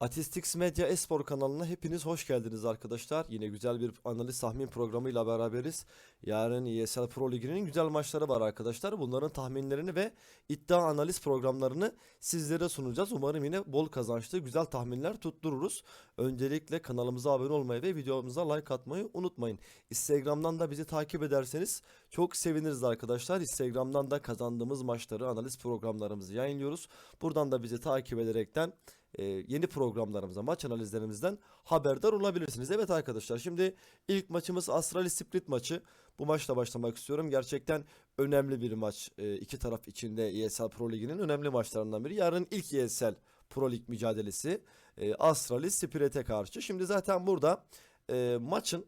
Atistix Medya Espor kanalına hepiniz hoş geldiniz arkadaşlar. Yine güzel bir analiz tahmin programıyla beraberiz. Yarın ESL Pro Ligi'nin güzel maçları var arkadaşlar. Bunların tahminlerini ve iddia analiz programlarını sizlere sunacağız. Umarım yine bol kazançlı güzel tahminler tuttururuz. Öncelikle kanalımıza abone olmayı ve videomuza like atmayı unutmayın. Instagram'dan da bizi takip ederseniz çok seviniriz arkadaşlar. Instagram'dan da kazandığımız maçları analiz programlarımızı yayınlıyoruz. Buradan da bizi takip ederekten e, yeni programlarımıza, maç analizlerimizden haberdar olabilirsiniz. Evet arkadaşlar şimdi ilk maçımız Astrali Split maçı. Bu maçla başlamak istiyorum. Gerçekten önemli bir maç. E, iki taraf içinde ESL Pro Ligi'nin önemli maçlarından biri. Yarın ilk ESL Pro Lig mücadelesi e, Astrali Spirit'e karşı. Şimdi zaten burada e, maçın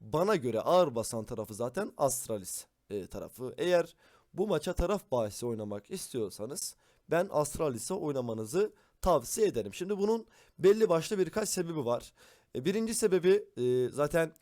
bana göre ağır basan tarafı zaten Astralis e, tarafı. Eğer bu maça taraf bahsi oynamak istiyorsanız ben Astralis'e oynamanızı tavsiye ederim. Şimdi bunun belli başlı birkaç sebebi var. E, birinci sebebi e, zaten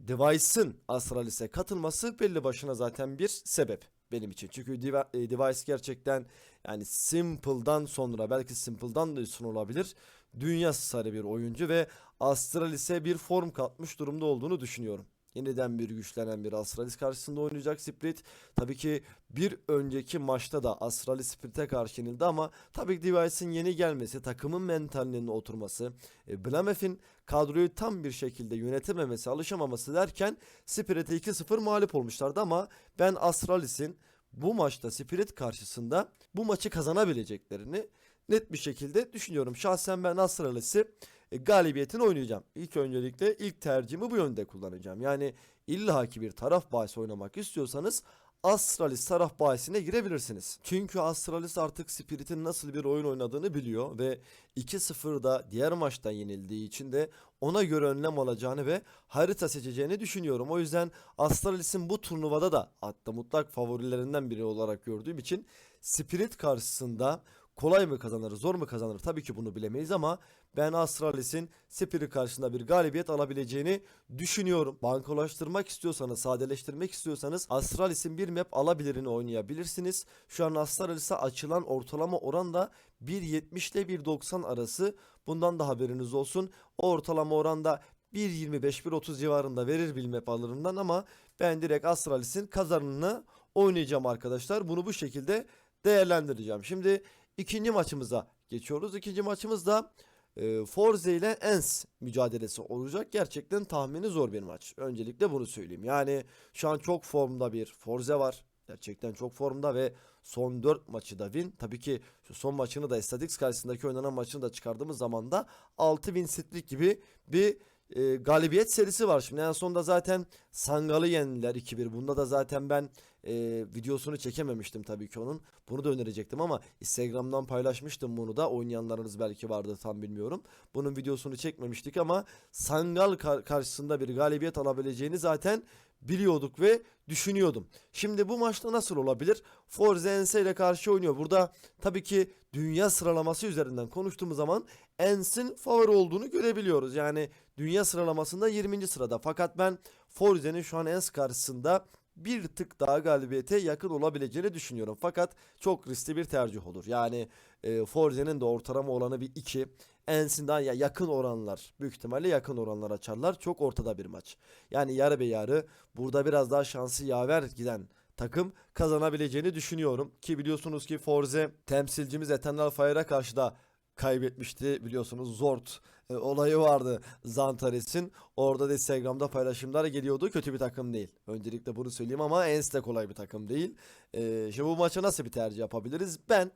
Device'ın Astralis'e katılması belli başına zaten bir sebep benim için. Çünkü e, Device gerçekten yani Simple'dan sonra belki Simple'dan da üstün olabilir. Dünya starı bir oyuncu ve Astralis'e bir form katmış durumda olduğunu düşünüyorum. Yeniden bir güçlenen bir Astralis karşısında oynayacak Split. Tabii ki bir önceki maçta da Astralis Split'e karşı yenildi ama tabii ki Device'in yeni gelmesi, takımın mentalinin oturması, e, Blamef'in kadroyu tam bir şekilde yönetememesi, alışamaması derken Spirit'e 2-0 mağlup olmuşlardı ama ben Astralis'in bu maçta Spirit karşısında bu maçı kazanabileceklerini net bir şekilde düşünüyorum. Şahsen ben Astralis'i e, galibiyetini oynayacağım. İlk öncelikle ilk tercihimi bu yönde kullanacağım. Yani illaki bir taraf bahsi oynamak istiyorsanız Astralis taraf bahisine girebilirsiniz. Çünkü Astralis artık Spirit'in nasıl bir oyun oynadığını biliyor ve 2-0'da diğer maçtan yenildiği için de ona göre önlem alacağını ve harita seçeceğini düşünüyorum. O yüzden Astralis'in bu turnuvada da hatta mutlak favorilerinden biri olarak gördüğüm için Spirit karşısında kolay mı kazanır, zor mu kazanır tabii ki bunu bilemeyiz ama ben Astralis'in Spirit karşısında bir galibiyet alabileceğini düşünüyorum. Bankolaştırmak istiyorsanız, sadeleştirmek istiyorsanız Astralis'in bir map alabilirini oynayabilirsiniz. Şu an Astralis'e açılan ortalama oran da 1.70 ile 1.90 arası. Bundan da haberiniz olsun. O ortalama oranda 1.25-1.30 civarında verir bir map alırından ama ben direkt Astralis'in kazanını oynayacağım arkadaşlar. Bunu bu şekilde değerlendireceğim. Şimdi ikinci maçımıza geçiyoruz. İkinci maçımız da e, Forze ile Ens mücadelesi olacak. Gerçekten tahmini zor bir maç. Öncelikle bunu söyleyeyim. Yani şu an çok formda bir Forze var. Gerçekten çok formda ve son 4 maçı da win. Tabii ki şu son maçını da Statix karşısındaki oynanan maçını da çıkardığımız zaman da 6 win streak gibi bir e, galibiyet serisi var. Şimdi en sonunda zaten Sangal'ı yendiler 2-1. Bunda da zaten ben e, videosunu çekememiştim tabii ki onun. Bunu da önerecektim ama Instagram'dan paylaşmıştım bunu da. Oynayanlarınız belki vardı tam bilmiyorum. Bunun videosunu çekmemiştik ama Sangal kar- karşısında bir galibiyet alabileceğini zaten biliyorduk ve düşünüyordum. Şimdi bu maçta nasıl olabilir? Forza Ense ile karşı oynuyor. Burada tabii ki dünya sıralaması üzerinden konuştuğumuz zaman Ens'in favori olduğunu görebiliyoruz. Yani dünya sıralamasında 20. sırada. Fakat ben Forze'nin şu an Ens karşısında bir tık daha galibiyete yakın olabileceğini düşünüyorum. Fakat çok riskli bir tercih olur. Yani e, Forze'nin de ortalama oranı bir 2. Ens'inden ya yakın oranlar büyük ihtimalle yakın oranlar açarlar. Çok ortada bir maç. Yani yarı be yarı burada biraz daha şansı yaver giden takım kazanabileceğini düşünüyorum. Ki biliyorsunuz ki Forze temsilcimiz Eternal Fire'a karşı da kaybetmişti biliyorsunuz Zort e, olayı vardı Zantares'in. Orada da Instagram'da paylaşımlar geliyordu. Kötü bir takım değil. Öncelikle bunu söyleyeyim ama Ens kolay bir takım değil. E, şimdi bu maça nasıl bir tercih yapabiliriz? Ben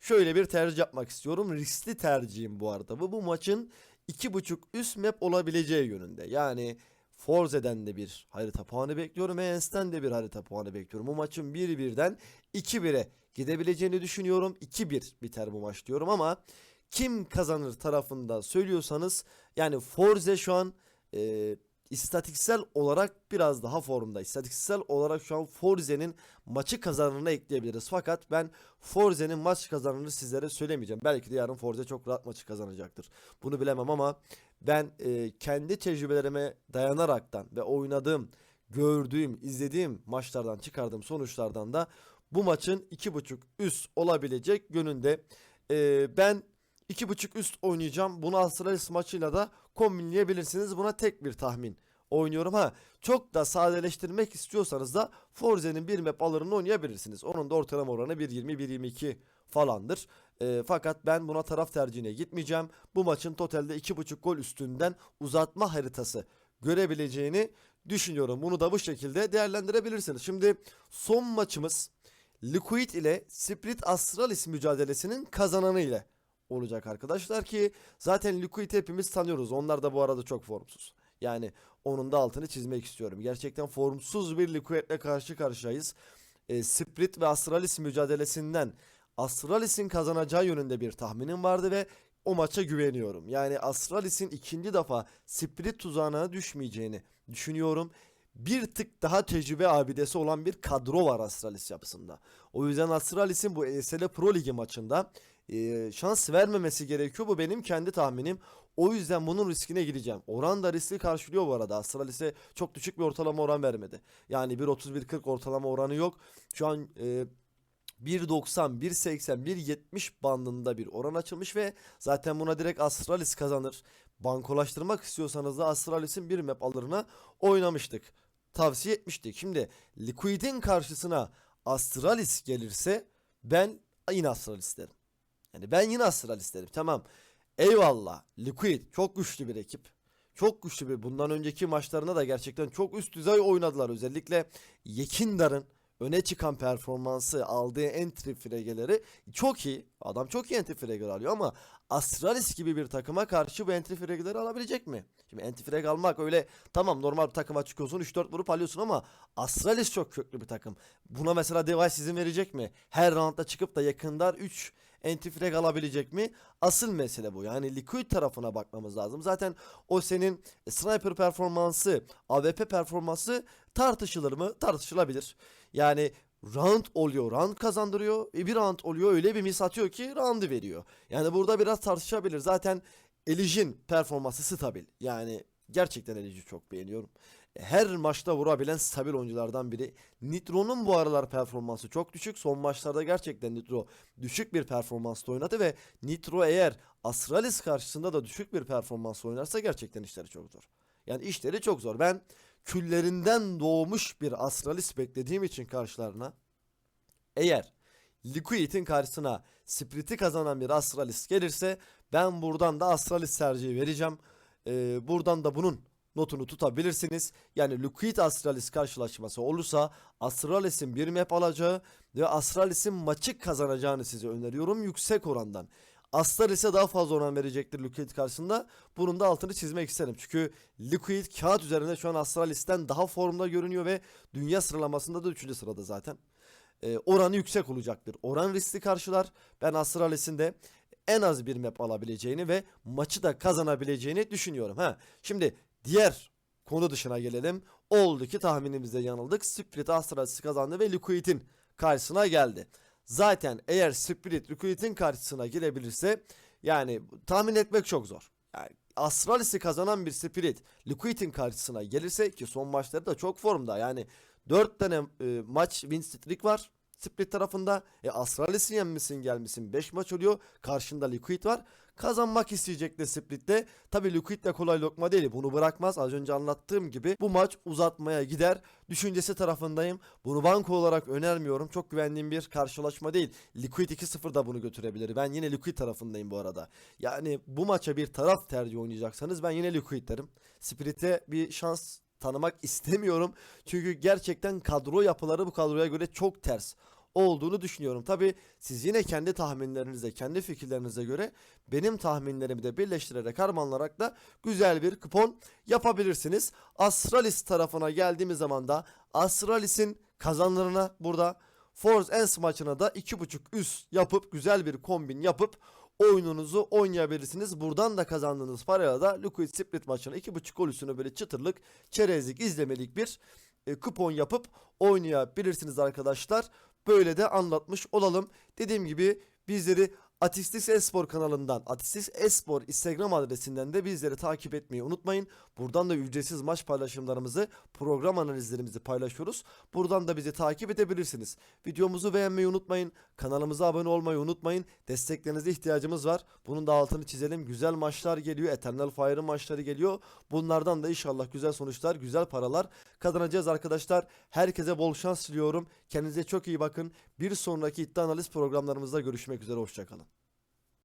şöyle bir tercih yapmak istiyorum. Riskli tercihim bu arada. Bu bu maçın 2.5 üst map olabileceği yönünde. Yani Forze'den de bir harita puanı bekliyorum. Ens'ten de bir harita puanı bekliyorum. Bu maçın 1-1'den 2-1'e gidebileceğini düşünüyorum. 2-1 biter bu maç diyorum ama kim kazanır tarafında söylüyorsanız yani Forze şu an e, istatistiksel olarak biraz daha formda. İstatistiksel olarak şu an Forze'nin maçı kazananını ekleyebiliriz. Fakat ben Forze'nin maç kazananını sizlere söylemeyeceğim. Belki de yarın Forze çok rahat maçı kazanacaktır. Bunu bilemem ama ben e, kendi tecrübelerime dayanaraktan ve oynadığım, gördüğüm, izlediğim maçlardan çıkardığım sonuçlardan da bu maçın 2.5 üst olabilecek yönünde. E, ben 2.5 üst oynayacağım. Bunu Astralis maçıyla da kombinleyebilirsiniz. Buna tek bir tahmin oynuyorum. Ha çok da sadeleştirmek istiyorsanız da Forze'nin bir map alırını oynayabilirsiniz. Onun da ortalama oranı 1.20-1.22 falandır. E, fakat ben buna taraf tercihine gitmeyeceğim. Bu maçın totalde 2.5 gol üstünden uzatma haritası görebileceğini düşünüyorum. Bunu da bu şekilde değerlendirebilirsiniz. Şimdi son maçımız Liquid ile Spirit Astralis mücadelesinin kazananı ile olacak arkadaşlar ki zaten Liquid hepimiz tanıyoruz. Onlar da bu arada çok formsuz. Yani onun da altını çizmek istiyorum. Gerçekten formsuz bir Liquid'le karşı karşıyayız. E, Spirit ve Astralis mücadelesinden Astralis'in kazanacağı yönünde bir tahminim vardı ve o maça güveniyorum. Yani Astralis'in ikinci defa Spirit tuzağına düşmeyeceğini düşünüyorum. Bir tık daha tecrübe abidesi olan bir kadro var Astralis yapısında. O yüzden Astralis'in bu ESL Pro Ligi maçında e, şans vermemesi gerekiyor. Bu benim kendi tahminim. O yüzden bunun riskine gireceğim. Oran da riski karşılıyor bu arada. Astralis'e çok düşük bir ortalama oran vermedi. Yani 1.30-1.40 ortalama oranı yok. Şu an e, 1.90, 1.80, 1.70 bandında bir oran açılmış ve zaten buna direkt Astralis kazanır. Bankolaştırmak istiyorsanız da Astralis'in bir map alırına oynamıştık. Tavsiye etmiştik. Şimdi Liquid'in karşısına Astralis gelirse ben yine Astralis derim. Yani ben yine Astralis derim. Tamam. Eyvallah. Liquid çok güçlü bir ekip. Çok güçlü bir. Bundan önceki maçlarında da gerçekten çok üst düzey oynadılar. Özellikle Yekindar'ın öne çıkan performansı, aldığı entry frage'leri çok iyi. Adam çok iyi entry frag'ler alıyor ama Astralis gibi bir takıma karşı bu entry frag'leri alabilecek mi? Şimdi entry frag almak öyle tamam normal bir takıma çıkıyorsun 3-4 vurup alıyorsun ama Astralis çok köklü bir takım. Buna mesela Device izin verecek mi? Her roundda çıkıp da yakındar 3 entry frag alabilecek mi? Asıl mesele bu. Yani Liquid tarafına bakmamız lazım. Zaten o senin sniper performansı, AWP performansı tartışılır mı? Tartışılabilir. Yani round oluyor, round kazandırıyor. E bir round oluyor öyle bir mis atıyor ki roundu veriyor. Yani burada biraz tartışabilir. Zaten Elij'in performansı stabil. Yani gerçekten Elij'i çok beğeniyorum. Her maçta vurabilen stabil oyunculardan biri. Nitro'nun bu aralar performansı çok düşük. Son maçlarda gerçekten Nitro düşük bir performansla oynadı ve Nitro eğer Astralis karşısında da düşük bir performans oynarsa gerçekten işleri çok zor. Yani işleri çok zor. Ben küllerinden doğmuş bir Astralis beklediğim için karşılarına eğer Liquid'in karşısına Spirit'i kazanan bir Astralis gelirse ben buradan da Astralis tercihi vereceğim. Ee, buradan da bunun notunu tutabilirsiniz. Yani Liquid Astralis karşılaşması olursa Astralis'in bir map alacağı ve Astralis'in maçı kazanacağını size öneriyorum yüksek orandan. Astralis'e daha fazla oran verecektir Liquid karşısında. Bunun da altını çizmek isterim. Çünkü Liquid kağıt üzerinde şu an Astralis'ten daha formda görünüyor ve dünya sıralamasında da 3. sırada zaten. Ee, oranı yüksek olacaktır. Oran riski karşılar. Ben Astralis'in de en az bir map alabileceğini ve maçı da kazanabileceğini düşünüyorum. Ha, şimdi diğer konu dışına gelelim. Oldu ki tahminimizde yanıldık. Spirit Astralis'i kazandı ve Liquid'in karşısına geldi. Zaten eğer Spirit Liquid'in karşısına girebilirse yani tahmin etmek çok zor. Yani Astralis'i kazanan bir Spirit Liquid'in karşısına gelirse ki son maçları da çok formda. Yani 4 tane e, maç win streak var. Split tarafında e, Astralis'i yenmişsin gelmişsin 5 maç oluyor. Karşında Liquid var. Kazanmak isteyecekler Split'te. Tabi Liquid de kolay lokma değil. Bunu bırakmaz. Az önce anlattığım gibi bu maç uzatmaya gider. Düşüncesi tarafındayım. Bunu banko olarak önermiyorum. Çok güvendiğim bir karşılaşma değil. Liquid 2-0 da bunu götürebilir. Ben yine Liquid tarafındayım bu arada. Yani bu maça bir taraf tercih oynayacaksanız ben yine Liquid derim. Spirit'e bir şans tanımak istemiyorum. Çünkü gerçekten kadro yapıları bu kadroya göre çok ters olduğunu düşünüyorum. Tabi siz yine kendi tahminlerinize, kendi fikirlerinize göre benim tahminlerimi de birleştirerek harmanlarak da güzel bir kupon yapabilirsiniz. Astralis tarafına geldiğimiz zaman da Astralis'in kazanlarına burada Force Ends maçına da 2.5 üst yapıp güzel bir kombin yapıp oyununuzu oynayabilirsiniz. Buradan da kazandığınız parayla da Liquid Split maçına 2.5 gol üstüne böyle çıtırlık, çerezlik, izlemelik bir e, kupon yapıp oynayabilirsiniz arkadaşlar. Böyle de anlatmış olalım. Dediğim gibi bizleri Atistix Espor kanalından, Atistix Espor Instagram adresinden de bizleri takip etmeyi unutmayın. Buradan da ücretsiz maç paylaşımlarımızı, program analizlerimizi paylaşıyoruz. Buradan da bizi takip edebilirsiniz. Videomuzu beğenmeyi unutmayın. Kanalımıza abone olmayı unutmayın. Desteklerinize ihtiyacımız var. Bunun da altını çizelim. Güzel maçlar geliyor. Eternal Fire'ın maçları geliyor. Bunlardan da inşallah güzel sonuçlar, güzel paralar kazanacağız arkadaşlar. Herkese bol şans diliyorum. Kendinize çok iyi bakın. Bir sonraki iddia analiz programlarımızda görüşmek üzere. Hoşçakalın.